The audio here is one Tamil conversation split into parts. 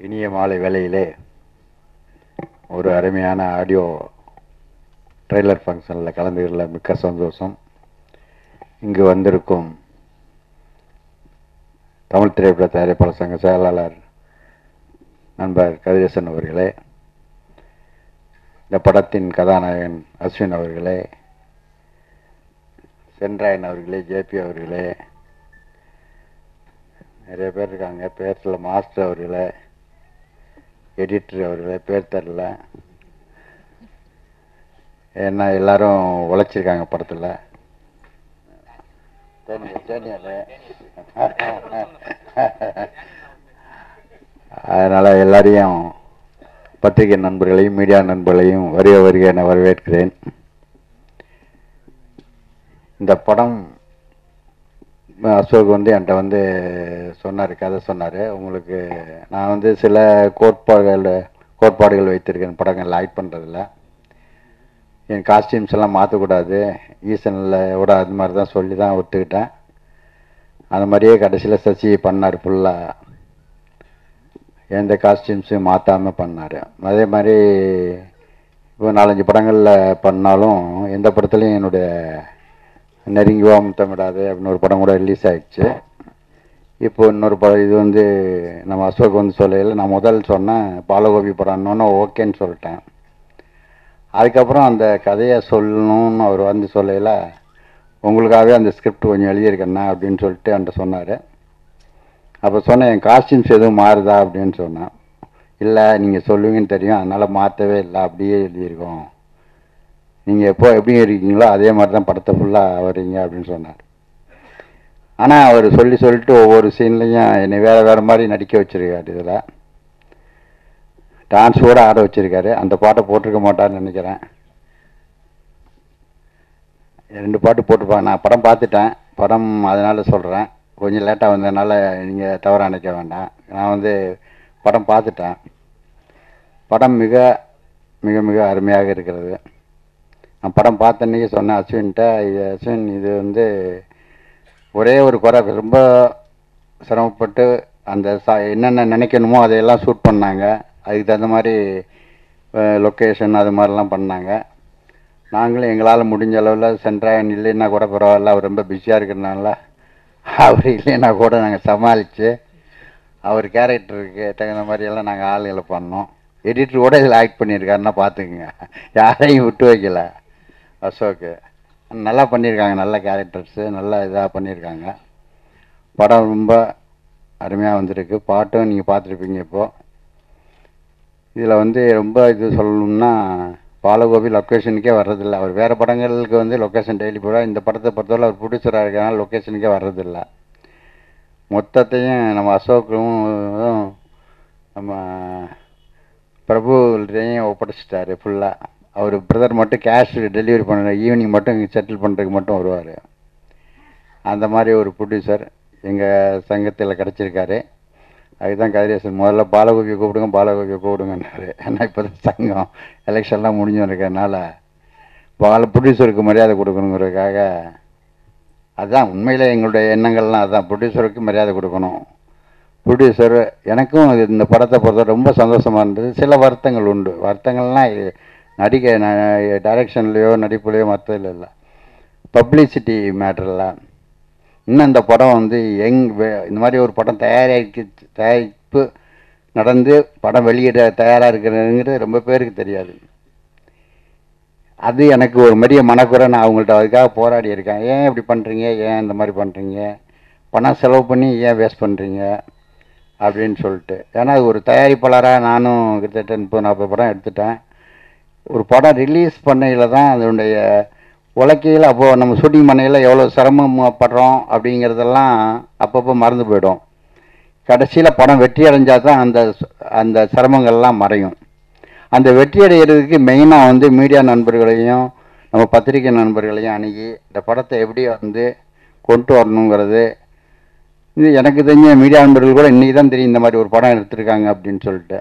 இனிய மாலை வேலையிலே ஒரு அருமையான ஆடியோ ட்ரெய்லர் ஃபங்க்ஷனில் கலந்துகளில் மிக்க சந்தோஷம். இங்கு வந்திருக்கும் தமிழ் திரைப்பட தயாரிப்பாளர் சங்க செயலாளர் நண்பர் கதிரேசன் அவர்களே இந்த படத்தின் கதாநாயகன் அஸ்வின் அவர்களே சென்ராயன் அவர்களே ஜேபி அவர்களே நிறைய பேர் இருக்காங்க. பேர்ல மாஸ்டர் அவர்களே எடிட்டர் அவர்களே பேர் தெரில ஏன்னா எல்லாரும் உழைச்சிருக்காங்க படத்தில். அதனால் எல்லாரையும் பத்திரிகை நண்பர்களையும் மீடியா நண்பர்களையும் வருக வருக என வரவேற்கிறேன். இந்த படம் அசோக் வந்து என்கிட்ட வந்து சொன்னார் கதை சொன்னார். உங்களுக்கு நான் வந்து சில கோட்பாடுகள் கோட்பாடுகள் வைத்திருக்கேன் படங்கள் ஆக்ட் பண்ணுறதில்ல என் காஸ்டியூம்ஸ் எல்லாம் மாற்றக்கூடாது ஈசனில் விட அது மாதிரி தான் சொல்லி தான் ஒத்துக்கிட்டேன். அந்த மாதிரியே கடைசியில் சசி பண்ணார் ஃபுல்லாக எந்த காஸ்டியூம்ஸையும் மாற்றாமல் பண்ணார். அதே மாதிரி இப்போ நாலஞ்சு படங்களில் பண்ணாலும் எந்த படத்துலையும் என்னுடைய நெருங்கிவா முத்தமிடாது அப்படின்னு ஒரு படம் கூட ரிலீஸ் ஆகிடுச்சு இப்போது இன்னொரு படம் இது வந்து நம்ம அசோக் வந்து சொல்லையில் நான் முதல் சொன்னேன் பாலகோபி படம்னு ஓகேன்னு சொல்லிட்டேன். அதுக்கப்புறம் அந்த கதையை சொல்லணும்னு அவர் வந்து சொல்லையில் உங்களுக்காகவே அந்த ஸ்கிரிப்ட் கொஞ்சம் எழுதியிருக்கேண்ணா அப்படின்னு சொல்லிட்டு என்கிட்ட சொன்னார். அப்போ சொன்னேன் என் காஸ்டியூம்ஸ் எதுவும் மாறுதா? அப்படின்னு சொன்னேன். இல்லை நீங்கள் சொல்லுவீங்கன்னு தெரியும் அதனால் மாற்றவே இல்லை அப்படியே எழுதியிருக்கோம். நீங்கள் எப்போ எப்படி இருக்கீங்களோ அதே மாதிரி தான் படத்தை ஃபுல்லாக வரீங்க அப்படின்னு சொன்னார். ஆனால் அவர் சொல்லி சொல்லிட்டு ஒவ்வொரு சீன்லையும் என்னை வேறு வேறு மாதிரி நடிக்க வச்சுருக்காரு இதில். டான்ஸ் கூட ஆட வச்சுருக்காரு. அந்த பாட்டை போட்டிருக்க மாட்டார்னு நினைக்கிறேன். ரெண்டு பாட்டு போட்டிருப்பாங்க. நான் படம் பார்த்துட்டேன். படம் அதனால் சொல்கிறேன் கொஞ்சம் லேட்டாக வந்ததுனால நீங்கள் தவறாக நினைக்க வேண்டாம். நான் வந்து படம் பார்த்துட்டேன். படம் மிக மிக மிக அருமையாக இருக்கிறது. நான் படம் பார்த்த சொன்னேன் அஸ்வின்கிட்ட இது அஸ்வின் இது வந்து ஒரே ஒரு குறை. ரொம்ப சிரமப்பட்டு அந்த சா என்னென்ன நினைக்கணுமோ அதையெல்லாம் ஷூட் பண்ணாங்க. அதுக்கு தகுந்த மாதிரி லொக்கேஷன் அது மாதிரிலாம் பண்ணாங்க. நாங்களும் எங்களால் முடிஞ்ச அளவில் சென்ட்ராயன் இல்லைன்னா கூட பரவாயில்ல. அவர் ரொம்ப பிஸியாக இருக்கிறனால அவர் இல்லைன்னா கூட நாங்கள் சமாளித்து அவர் கேரக்டருக்கு தகுந்த மாதிரியெல்லாம் நாங்கள் ஆளுகளை பண்ணோம். எடிட்டர் கூட இதில் ஆக்ட் பண்ணியிருக்காருன்னா பார்த்துக்குங்க. யாரையும் விட்டு வைக்கல. அசோக்கு. நல்லா பண்ணியிருக்காங்க நல்ல கேரக்டர்ஸு நல்லா இதாக பண்ணியிருக்காங்க படம் ரொம்ப அருமையாக வந்திருக்கு. பாட்டும் நீங்கள் பார்த்துருப்பீங்க இப்போது இதில் வந்து ரொம்ப இது சொல்லணும்னா பாலகோபி லொக்கேஷனுக்கே வர்றதில்ல. அவர் வேறு படங்களுக்கு வந்து லொக்கேஷன் டெய்லி போடுவார். இந்த படத்தை பொறுத்தவரை அவர் ப்ரொடியூசராக இருக்கிறனால லொக்கேஷனுக்கே வர்றதில்ல. மொத்தத்தையும் நம்ம அசோக்கும் நம்ம பிரபுகிட்டையும் ஒப்படைச்சிட்டாரு ஃபுல்லாக அவர் பிரதர் மட்டும் கேஷ் டெலிவரி பண்ண ஈவினிங் மட்டும் செட்டில் பண்ணுறதுக்கு மட்டும் வருவார். அந்த மாதிரி ஒரு ப்ரொடியூசர் எங்கள் சங்கத்தில் கிடச்சிருக்காரு. அதுதான் கதிரேசன் முதல்ல பாலகோபியை கூப்பிடுங்க பாலகோபியை கூப்பிடுங்கன்னாரு. ஏன்னா இப்போ தான் சங்கம் எலெக்ஷன்லாம் முடிஞ்சு இருக்கிறதுனால பால ப்ரொடியூசருக்கு மரியாதை கொடுக்கணுங்கிறதுக்காக அதுதான் உண்மையில் எங்களுடைய எண்ணங்கள்லாம் அதுதான் ப்ரொடியூசருக்கு மரியாதை கொடுக்கணும். ப்ரொடியூசர் எனக்கும் இந்த படத்தை பொறுத்த ரொம்ப சந்தோஷமாக இருந்தது. சில வருத்தங்கள் உண்டு. வருத்தங்கள்லாம் நடிக்க டைரக்ஷன்லேயோ நடிப்புலையோ மற்றதில் இல்லை பப்ளிசிட்டி மேட்டரில் இன்னும் இந்த படம் வந்து எங் இந்த மாதிரி ஒரு படம் தயாரிக்கு தயாரிப்பு நடந்து படம் வெளியிட தயாராக இருக்கிறதுங்கிறது ரொம்ப பேருக்கு தெரியாது. அது எனக்கு ஒரு பெரிய மனக்குறை. நான் அவங்கள்ட்ட அதுக்காக போராடி இருக்கேன். ஏன் இப்படி பண்ணுறீங்க ஏன் இந்த மாதிரி பண்ணுறீங்க பணம் செலவு பண்ணி ஏன் வேஸ்ட் பண்ணுறீங்க அப்படின்னு சொல்லிட்டு. ஏன்னா ஒரு தயாரிப்பாளராக நானும் கிட்டத்தட்ட முப்பது நாற்பது படம் எடுத்துட்டேன். ஒரு படம் ரிலீஸ் பண்ணையில் தான் அதனுடைய உலக்கையில் அப்போது நம்ம ஷூட்டிங் பண்ணையில் எவ்வளோ சிரமப்படுறோம் அப்படிங்கிறதெல்லாம் அப்பப்போ மறந்து போயிடும். கடைசியில் படம் வெற்றி அடைஞ்சால் தான் அந்த அந்த சிரமங்கள்லாம் மறையும். அந்த வெற்றி அடைகிறதுக்கு மெயினாக வந்து மீடியா நண்பர்களையும் நம்ம பத்திரிகை நண்பர்களையும் அணுகி இந்த படத்தை எப்படி வந்து கொண்டு வரணுங்கிறது இது எனக்கு தெரிஞ்ச மீடியா நண்பர்கள் கூட இன்றைக்கி தான் தெரியும் இந்த மாதிரி ஒரு படம் எடுத்திருக்காங்க அப்படின்னு சொல்லிட்டு.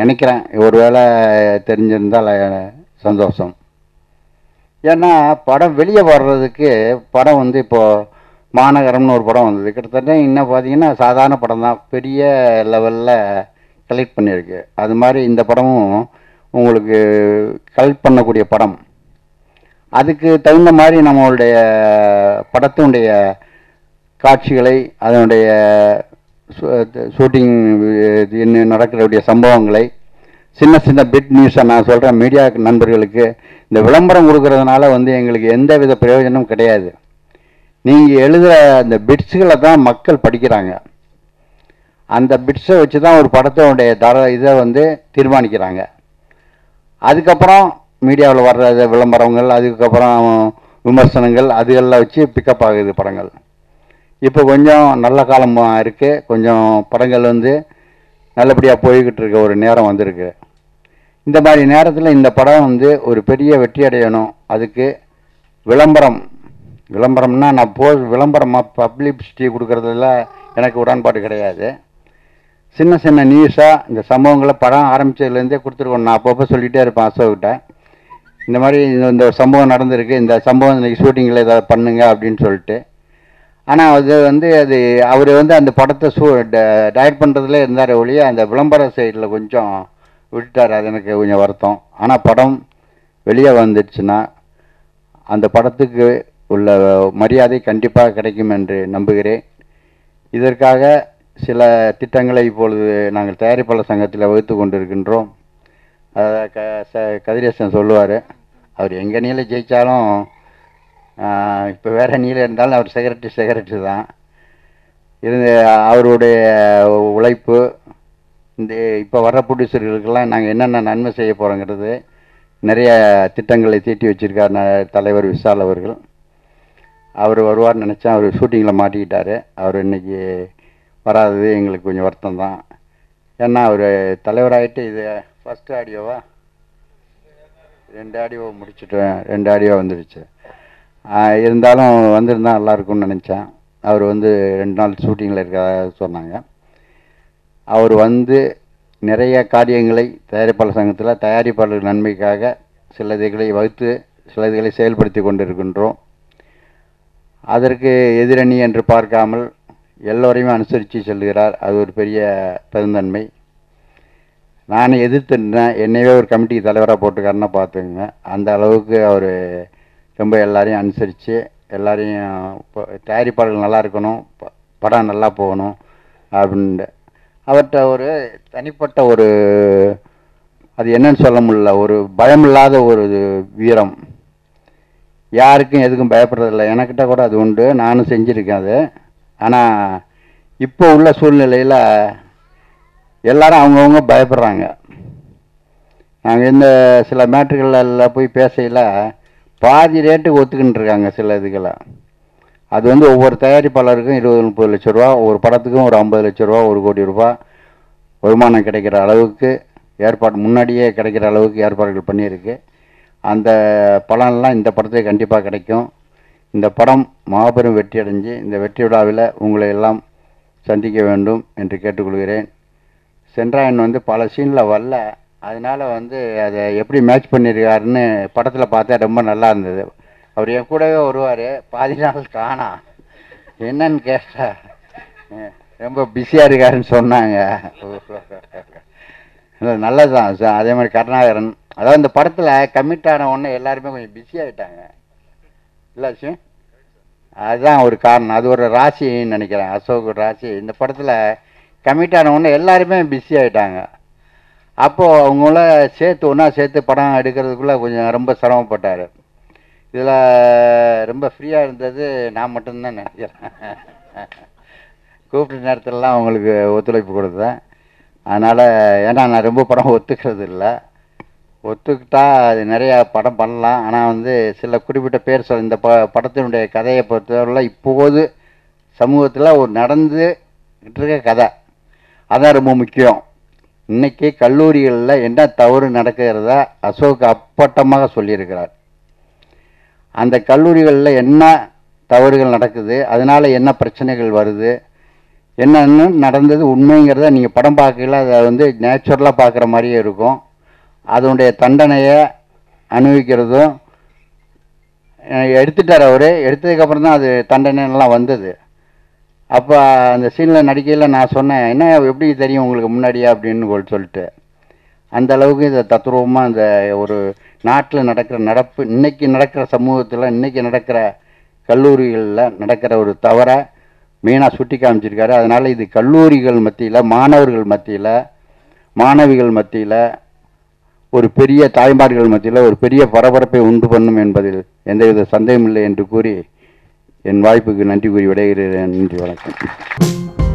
நினைக்கிறேன். ஒரு வேளை தெரிஞ்சிருந்தால் சந்தோஷம். ஏன்னா படம் வெளியே வர்றதுக்கு படம் வந்து இப்போது மாநகரம்னு ஒரு படம் வந்தது. கிட்டத்தட்ட இன்னும் பார்த்தீங்கன்னா சாதாரண படம் தான். பெரிய லெவலில் கலெக்ட் பண்ணியிருக்கு. அது மாதிரி இந்த படமும் உங்களுக்கு கலெக்ட் பண்ணக்கூடிய படம். அதுக்கு தகுந்த மாதிரி நம்மளுடைய படத்தினுடைய காட்சிகளை அதனுடைய ஷூட்டிங் இன்னும் நடக்கக்கூடிய சம்பவங்களை சின்ன சின்ன பிட் நியூஸை நான் சொல்கிறேன் மீடியா நண்பர்களுக்கு இந்த விளம்பரம் கொடுக்கறதுனால வந்து எங்களுக்கு எந்த வித பிரயோஜனமும் கிடையாது. நீங்கள் எழுதுகிற அந்த பிட்ஸுகளை தான் மக்கள் படிக்கிறாங்க. அந்த பிட்ஸை வச்சு தான் ஒரு படத்தினுடைய தர இதை வந்து தீர்மானிக்கிறாங்க. அதுக்கப்புறம் மீடியாவில் வர்ற விளம்பரங்கள் அதுக்கப்புறம் விமர்சனங்கள் அதுகளில் வச்சு பிக்கப் ஆகுது படங்கள். இப்போ கொஞ்சம் நல்ல காலமாக இருக்குது கொஞ்சம் படங்கள் வந்து நல்லபடியாக போய்கிட்டு இருக்க ஒரு நேரம் வந்திருக்கு. இந்த மாதிரி நேரத்தில் இந்த படம் வந்து ஒரு பெரிய வெற்றி அடையணும். அதுக்கு விளம்பரம். விளம்பரம்னா நான் போ விளம்பரமாக பப்ளிசிட்டி கொடுக்குறதுல எனக்கு உடன்பாடு கிடையாது. சின்ன சின்ன நியூஸாக இந்த சம்பவங்களை படம் ஆரம்பித்ததுலேருந்தே கொடுத்துருக்கோம். நான் அப்பப்போ சொல்லிகிட்டே இருப்பேன் அசோக்கிட்ட. இந்த மாதிரி இந்த- இந்த சம்பவம் நடந்திருக்கு. இந்த சம்பவம் இன்றைக்கி ஷூட்டிங்கில் ஏதாவது பண்ணுங்க அப்படின்னு சொல்லிட்டு. ஆனால் அது வந்து அது அவர் வந்து அந்த படத்தை ஷூ டயட் பண்ணுறதுல இருந்தார் ஒழிய அந்த விளம்பர சைடில் கொஞ்சம் விட்டுட்டார். அது எனக்கு கொஞ்சம் வருத்தம். ஆனால் படம் வெளியே வந்துடுச்சுன்னா அந்த படத்துக்கு உள்ள மரியாதை கண்டிப்பாக கிடைக்கும் என்று நம்புகிறேன். இதற்காக சில திட்டங்களை இப்பொழுது நாங்கள் தயாரிப்பாளர் சங்கத்தில் வகுத்து கொண்டிருக்கின்றோம். அதை க ச கதிரேசன் சொல்லுவார் அவர் எங்கே நீல ஜெயித்தாலும் இப்போ வேறு நீல இருந்தாலும் அவர் செக்ரட்டரி செக்ரட்டரி தான். இருந்து அவருடைய உழைப்பு இந்த இப்போ வர ப்ரொடியூசர்களுக்கெல்லாம் நாங்கள் என்னென்ன நன்மை செய்ய போகிறோங்கிறது நிறைய திட்டங்களை தீட்டி வச்சிருக்கார் தலைவர் விஷால் அவர்கள். அவர் வருவார்னு நினச்சா அவர் ஷூட்டிங்கில் மாட்டிக்கிட்டாரு. அவர் இன்றைக்கி வராதது எங்களுக்கு கொஞ்சம் வருத்தம் தான். ஏன்னா அவர் தலைவராகிட்டு இது ஃபஸ்ட்டு ஆடியோவா ரெண்டு ஆடியோ முடிச்சுட்டேன் ரெண்டு ஆடியோ வந்துடுச்சு இருந்தாலும் வந்திருந்தா நல்லா இருக்கும்னு நினச்சேன். அவர் வந்து ரெண்டு நாள் ஷூட்டிங்கில் இருக்கிறதா சொன்னாங்க. அவர் வந்து நிறைய காரியங்களை தயாரிப்பாளர் சங்கத்தில் தயாரிப்பாளர் நன்மைக்காக சில இதுகளை வகுத்து சில இதுகளை செயல்படுத்தி கொண்டிருக்கின்றோம். அதற்கு எதிரணி என்று பார்க்காமல் எல்லோரையும் அனுசரித்து செல்கிறார். அது ஒரு பெரிய பெருந்தன்மை. நான் எதிர்த்துருந்தேன் என்னையவே ஒரு கமிட்டிக்கு தலைவராக போட்டுக்காருன்னா பார்த்துங்க அந்த அளவுக்கு அவர் ரொம்ப எல்லாரையும் அனுசரித்து எல்லாரையும் இப்போ தயாரிப்பாளர்கள் நல்லா இருக்கணும் ப- படம் நல்லா போகணும் அப்படின்ட்டு. அவர்கிட்ட ஒரு தனிப்பட்ட ஒரு அது என்னன்னு சொல்ல முடியல ஒரு பயமில்லாத ஒரு வீரம். யாருக்கும் எதுக்கும் பயப்படுறதில்ல எனக்கிட்ட கூட அது உண்டு. நானும் செஞ்சுருக்கேன் அது. ஆனால் இப்போ உள்ள சூழ்நிலையில் எல்லாரும் அவங்கவுங்க பயப்படுறாங்க. நாங்கள் இந்த சில மேட்ருகளில் போய் பேசையில் பாதி ரேட்டுக்கு ஒத்துக்கிட்டு இருக்காங்க சில இதுகளை அது வந்து ஒவ்வொரு தயாரிப்பாளருக்கும் இருபது முப்பது லட்ச ரூபா ஒரு படத்துக்கும் ஒரு ஐம்பது லட்ச ரூபா ஒரு கோடி ரூபா வருமானம் கிடைக்கிற அளவுக்கு ஏற்பாடு முன்னாடியே கிடைக்கிற அளவுக்கு ஏற்பாடுகள் பண்ணியிருக்கு. அந்த பலன்லாம் இந்த படத்துக்கு கண்டிப்பாக கிடைக்கும். இந்த படம் மாபெரும் வெற்றி அடைஞ்சு இந்த வெற்றி விழாவில் உங்களை எல்லாம் சந்திக்க வேண்டும் என்று கேட்டுக்கொள்கிறேன். சென்றாயன் வந்து பல சீனில் வரல. அதனால வந்து அதை எப்படி மேட்ச் பண்ணியிருக்காருன்னு படத்தில் பார்த்தா ரொம்ப நல்லா இருந்தது. அவர் என் கூடவே வருவார். பாதி நாள் காணா. என்னன்னு கேட்டா ரொம்ப பிஸியாக இருக்காருன்னு சொன்னாங்க. நல்லதுதான். நல்லது தான் அதே மாதிரி கருணாகரன். அதாவது இந்த படத்தில் கமிட் ஆன உடனே எல்லாருமே கொஞ்சம் பிஸி ஆகிட்டாங்க இல்லை சி? அதுதான் ஒரு காரணம். அது ஒரு ராசின்னு நினைக்கிறேன். அசோக் ராசி. இந்த படத்தில் கமிட் ஆன உடனே எல்லாருமே பிஸி ஆகிட்டாங்க அப்போது அவங்கள சேர்த்து ஒன்றா சேர்த்து படம் எடுக்கிறதுக்குள்ளே கொஞ்சம் ரொம்ப சிரமப்பட்டார். இதில் ரொம்ப ஃப்ரீயாக இருந்தது நான் மட்டும்தான் நினைக்கிறேன். கூப்பிட்ட நேரத்திலலாம் அவங்களுக்கு ஒத்துழைப்பு கொடுத்தேன். அதனால் ஏன்னா நான் ரொம்ப படம் ஒத்துக்கிறது இல்லை. ஒத்துக்கிட்டா அது நிறையா படம் பண்ணலாம். ஆனால் வந்து சில குறிப்பிட்ட பேர் சொல் இந்த ப படத்தினுடைய கதையை பொறுத்தவரை இப்போது சமூகத்தில் ஒரு நடந்து இருக்க கதை. அதான் ரொம்ப முக்கியம். இன்னைக்கு கல்லூரிகளில் என்ன தவறு நடக்கிறத அசோக் அப்பட்டமாக சொல்லியிருக்கிறார். அந்த கல்லூரிகளில் என்ன தவறுகள் நடக்குது அதனால் என்ன பிரச்சனைகள் வருது என்னன்னு நடந்தது உண்மைங்கிறத நீங்கள் படம் பார்க்கல அதை வந்து நேச்சுரலாக பார்க்குற மாதிரியே இருக்கும். அதனுடைய தண்டனையை அனுபவிக்கிறதும் எடுத்துட்டார் அவர். எடுத்ததுக்கப்புறம் தான் அது தண்டனைலாம் வந்தது. அப்போ அந்த சீனில் நடிக்கையில் நான் சொன்னேன் என்ன எப்படி தெரியும் உங்களுக்கு முன்னாடியே? அப்படின்னு சொல்லிட்டு. அந்த அளவுக்கு இந்த தத்ரூபமாக அந்த ஒரு நாட்டில் நடக்கிற நடப்பு இன்றைக்கி நடக்கிற சமூகத்தில் இன்றைக்கி நடக்கிற கல்லூரிகளில் நடக்கிற ஒரு தவறை மெயினாக சுட்டி காமிச்சிருக்காரு. அதனால் இது கல்லூரிகள் மத்தியில் மாணவர்கள் மத்தியில் மாணவிகள் மத்தியில் ஒரு பெரிய தாய்மார்கள் மத்தியில் ஒரு பெரிய பரபரப்பை உண்டு பண்ணும் என்பதில் எந்தவித சந்தேகமில்லை என்று கூறி என் வாய்ப்புக்கு நன்றி கூறி விடைகிறேன் நன்றி வணக்கம்.